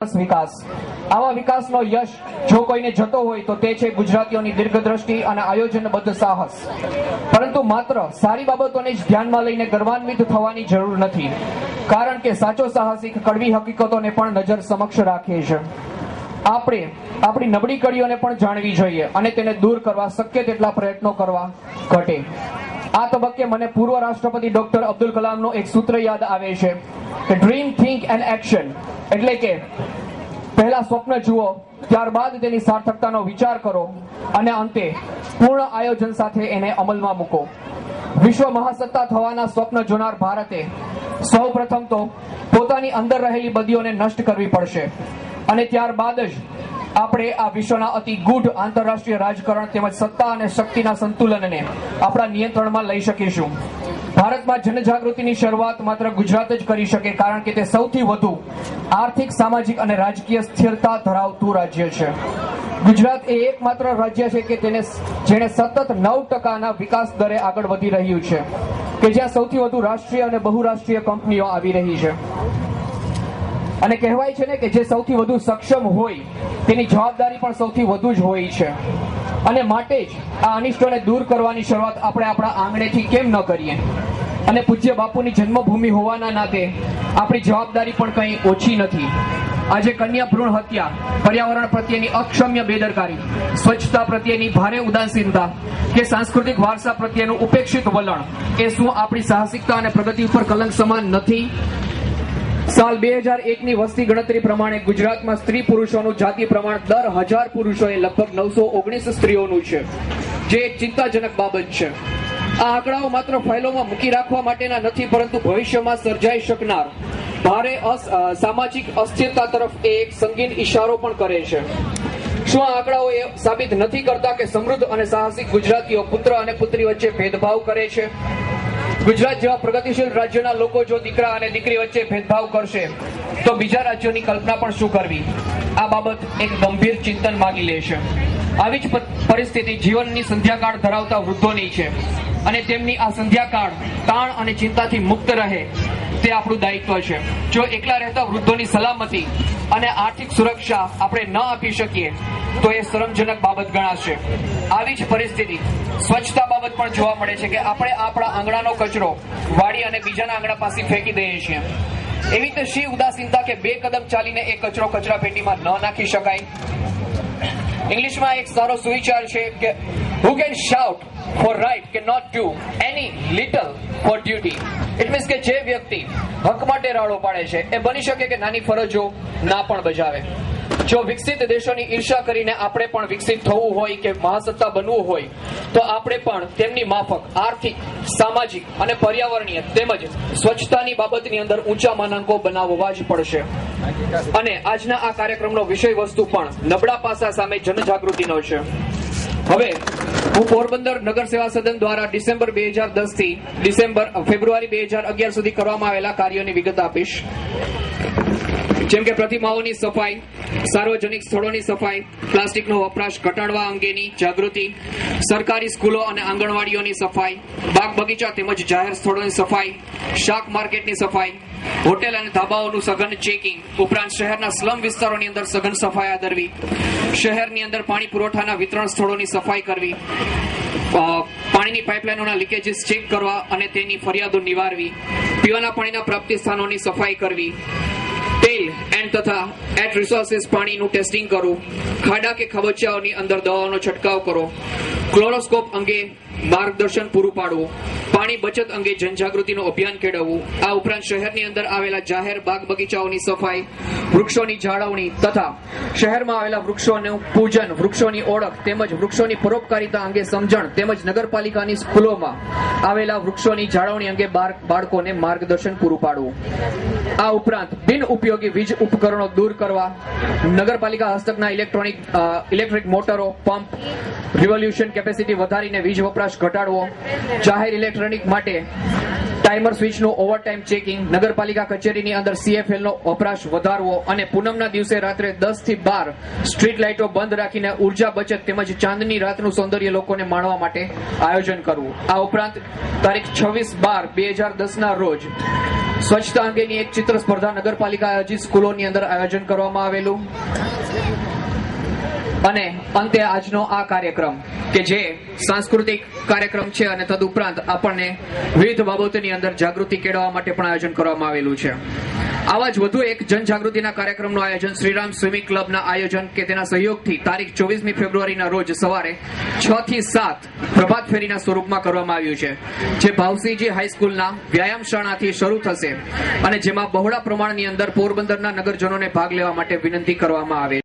વિકાસ આવા વિકાસનો યશ જો કોઈને જતો હોય તો તે છે ગુજરાતીઓની દીર્ઘદ્રષ્ટિ અને આયોજનબદ્ધ સાહસ. પરંતુ માત્ર સારી બાબતોને જ ધ્યાનમાં લઈને ગર્વાન્વિત થવાની જરૂર નથી. કારણ કે સાચો સાહસિક કડવી હકીકતોને પણ નજર સમક્ષ રાખે છે. આપણે આપણી નબળી કડીઓને પણ જાણવી જોઈએ અને તેને દૂર કરવા શક્ય તેટલા પ્રયત્નો કરવા ઘટે. આ તબક્કે મને પૂર્વ રાષ્ટ્રપતિ ડોક્ટર અબ્દુલ કલામનો એક સૂત્ર યાદ આવે છે. ડ્રીમ થિંક એન્ડ એક્શન એટલે કે પહેલા સ્વપ્ન જુઓ, ત્યારબાદ તેની સાર્થકતાનો વિચાર કરો અને અંતે પૂર્ણ આયોજન સાથે એને અમલમાં મૂકો. વિશ્વ મહાસત્તા થવાના સ્વપ્ન જોનાર ભારતે સૌ પ્રથમ તો પોતાની અંદર રહેલી બદીઓને નષ્ટ કરવી પડશે. અને ત્યારબાદ જ આપણે આ વિશ્વના અતિ ગૂઢ આંતરરાષ્ટ્રીય રાજકારણ તેમજ સત્તા અને શક્તિના સંતુલનને આપણા નિયંત્રણમાં લઈ શકીશું. ભારતમાં જનજાગૃતિની શરૂઆત માત્ર ગુજરાત જ કરી શકે કારણ કે તે સૌથી વધુ આર્થિક, સામાજિક અને રાજકીય સ્થિરતા ધરાવતું રાજ્ય છે. ગુજરાત એ એકમાત્ર રાજ્ય છે કે તેને જેણે સતત નવ ટકાના વિકાસ દરે આગળ વધી રહ્યું છે, કે જ્યાં સૌથી વધુ રાષ્ટ્રીય અને બહુરાષ્ટ્રીય કંપનીઓ આવી રહી છે. અને કહેવાય છે ને કે જે સૌથી વધુ સક્ષમ હોય, તેની જવાબદારી પણ સૌથી વધુ જ હોય છે. અને માટે જ આ અનિષ્ટોને દૂર કરવાની શરૂઆત આપણે આપણા આંગણેથી કેમ ન કરીએ? અને પૂજ્ય બાપુની જન્મભૂમિ હોવાના નાતે આપણી જવાબદારી પણ કંઈ ઓછી નથી. આજે કન્યા ભ્રૂણ હત્યા, પર્યાવરણ પ્રત્યેની અક્ષમ્ય બેદરકારી, સ્વચ્છતા પ્રત્યેની ભારે ઉદાસીનતા કે સાંસ્કૃતિક વારસા પ્રત્યેનું ઉપેક્ષિત વલણ એ શું આપણી સાહસિકતા અને પ્રગતિ ઉપર કલંક સમાન નથી? સાલ બે હજાર એકની વસ્તી ગણતરી પ્રમાણે ગુજરાતમાં સ્ત્રી પુરુષોનું જાતિ પ્રમાણ દર હજાર પુરુષોએ લગભગ નવસો ઓગણીસ સ્ત્રીઓનું છે. જે એક ચિંતાજનક બાબત છે. આ આંકડાઓ માત્ર ફાઇલોમાં મૂકી રાખવા માટેના નથી, પરંતુ ભવિષ્યમાં સર્જાઈ શકનાર. ભારે સામાજિક અસ્થિરતા તરફ એ એક સંગીન ઈશારો પણ કરે છે. શું આ આંકડાઓ એ સાબિત નથી કરતા કે સમૃદ્ધ અને સાહસિક ગુજરાતીઓ પુત્ર અને પુત્રી વચ્ચે ભેદભાવ કરે છે? ગુજરાત જેવા પ્રગતિશીલ રાજ્યના લોકો જો દીકરા અને દીકરી વચ્ચે ભેદભાવ કરશે, તો બીજા રાજ્યોની કલ્પના પણ શું કરવી? આ બાબત એક ગંભીર ચિંતન માગી લે છે. આવી જ પરિસ્થિતિ જીવનની સંધ્યાકાળ ધરાવતા વૃદ્ધોની છે. અને તેમની આ સંધ્યાકાળ તાણ અને ચિંતાથી મુક્ત રહે તે આપણું દાયિત્વ છે. જો એકલા રહેતા વૃદ્ધોની સલામતી અને આર્થિક સુરક્ષા આપણે ન આપી શકીએ, તો એ શરમજનક બાબત ગણાશે. આવી જ પરિસ્થિતિ સ્વચ્છતા બાબત પણ જોવા મળે છે કે આપણે આપણા આંગણાનો કચરો વાડી અને બીજાના આંગણા પાસે ફેંકી દઈએ છીએ. એવી રીતે શી ઉદાસીનતા કે બે કદમ ચાલીને એ કચરો કચરા પેટીમાં ન નાખી શકાય? ઇંગ્લિશમાં એક સારો સુવિચાર છે કે who can shout for right કે not any little for duty it means કે જે વ્યક્તિ હક માટે રાડો પાડે છે, એ બની શકે કે નાની ફરજો ના પણ બજાવે. જો વિકસિત દેશોની ઈર્ષા કરીને આપણે પણ વિકસિત થવું હોય કે મહાસત્તા બનવું હોય, તો આપણે પણ તેમની માફક, આર્થિક, સામાજિક અને પર્યાવરણીય તેમજ સ્વચ્છતાની બાબતની અંદર ઊંચા માનાંકો બનાવવા જ પડશે. અને આજના આ કાર્યક્રમનો વિષય વસ્તુ પણ નબળા પાસા સામે જનજાગૃતિનો છે. હવે, હું પોરબંદર નગર સેવા સદન દ્વારા ડિસેમ્બર બે હજાર દસથી ડિસેમ્બર ફેબ્રુઆરી બે હજાર અગિયાર સુધી કરવામાં આવેલા કાર્યોની વિગત આપીશ. જેમ કે પ્રતિમાઓની સફાઈ, સાર્વજનિક સ્થળોની સફાઈ, પ્લાસ્ટિકનો વપરાશ ઘટાડવા અંગેની જાગૃતિ, સરકારી સ્કૂલો અને આંગણવાડીઓની સફાઈ, બાગ બગીચા તેમજ જાહેર સ્થળોની સફાઈ, શાક માર્કેટની સફાઈ હોટેલ અને ધાબાઓનું સઘન ચેકિંગ ઉપરાંત શહેરના સ્લમ વિસ્તારોની અંદર સઘન સફાઈ આદરવી. શહેરની અંદર પાણી પુરવઠાના વિતરણ સ્થળોની સફાઈ કરવી. પાણીની પાઇપલાઇનોના લીકેજીસ ચેક કરવા અને તેની ફરિયાદો નિવારવી. પીવાના પાણીના પ્રાપ્તિ સ્થાનોની સફાઈ કરવી. તેલ એન્ડ તથા એટ રિસોર્સિસ પાણીનું ટેસ્ટિંગ કરવું. ખાડા કે ખબચિયાઓની અંદર દવાઓનો છંટકાવ કરો ક્લોરોસ્કોપ અંગે માર્ગદર્શન પૂરું પાડવું, પાણી બચત અંગે જનજાગૃતિનું અભિયાન કેળવવું, આ ઉપરાંત શહેરની અંદર આવેલા જાહેર બાગ બગીચાઓની સફાઈ, વૃક્ષોની જાળવણી તથા શહેરમાં આવેલા વૃક્ષોનું પૂજન, વૃક્ષોની ઓળખ તેમજ વૃક્ષોની પરોપકારિતા અંગે સમજણ તેમજ નગરપાલિકાની સ્કૂલોમાં આવેલા વૃક્ષોની જાળવણી અંગે બાળકોને માર્ગદર્શન પૂરું પાડવું. આ ઉપરાંત બિન ઉપયોગી વીજ ઉપકરણો દૂર કરવા, નગરપાલિકા હસ્તકના ઇલેક્ટ્રોનિક ઇલેક્ટ્રિક મોટરો, પંપ, રિવોલ્યુશન કેપેસિટી વધારીને વીજ વપરાશ ઘટાડવો, જાહેર ઇલેક્ટ્રોનિક માટે ટાઈમર સ્વિચનું ઓવરટાઈમ ચેકિંગ નગરપાલિકા કચેરીની અંદર સીએફએલ નો વપરાશ વધારવો અને પૂનમના દિવસે રાત્રે દસથી બાર સ્ટ્રીટ લાઇટો બંધ રાખીને ઊર્જા બચત તેમજ ચાંદની રાતનું સૌંદર્ય લોકોને માણવા માટે આયોજન કરવું. આ ઉપરાંત તારીખ છવ્વીસ બાર બે હજાર દસ ના રોજ સ્વચ્છતા અંગેની એક ચિત્ર સ્પર્ધા નગરપાલિકા આયોજિત સ્કૂલોની અંદર આયોજન કરવામાં આવેલું. અને અંતે આજનો આ કાર્યક્રમ, કે જે સાંસ્કૃતિક કાર્યક્રમ છે અને તદુપરાંત આપણને વિવિધ બાબતોની અંદર જાગૃતિ કેળવવા માટે પણ આયોજન કરવામાં આવેલું છે. આવા જ વધુ એક જનજાગૃતિના કાર્યક્રમનું આયોજન શ્રીરામ સ્વિમિંગ ક્લબના આયોજન કે તેના સહયોગથી તારીખ ચોવીસમી ફેબ્રુઆરીના રોજ સવારે છ થી સાત પ્રભાત ફેરીના સ્વરૂપમાં કરવામાં આવ્યું છે, જે ભાવસિંહજી હાઈસ્કૂલના વ્યાયામ શાળાથી શરૂ થશે અને જેમાં બહોળા પ્રમાણની અંદર પોરબંદરના નગરજનોને ભાગ લેવા માટે વિનંતી કરવામાં આવે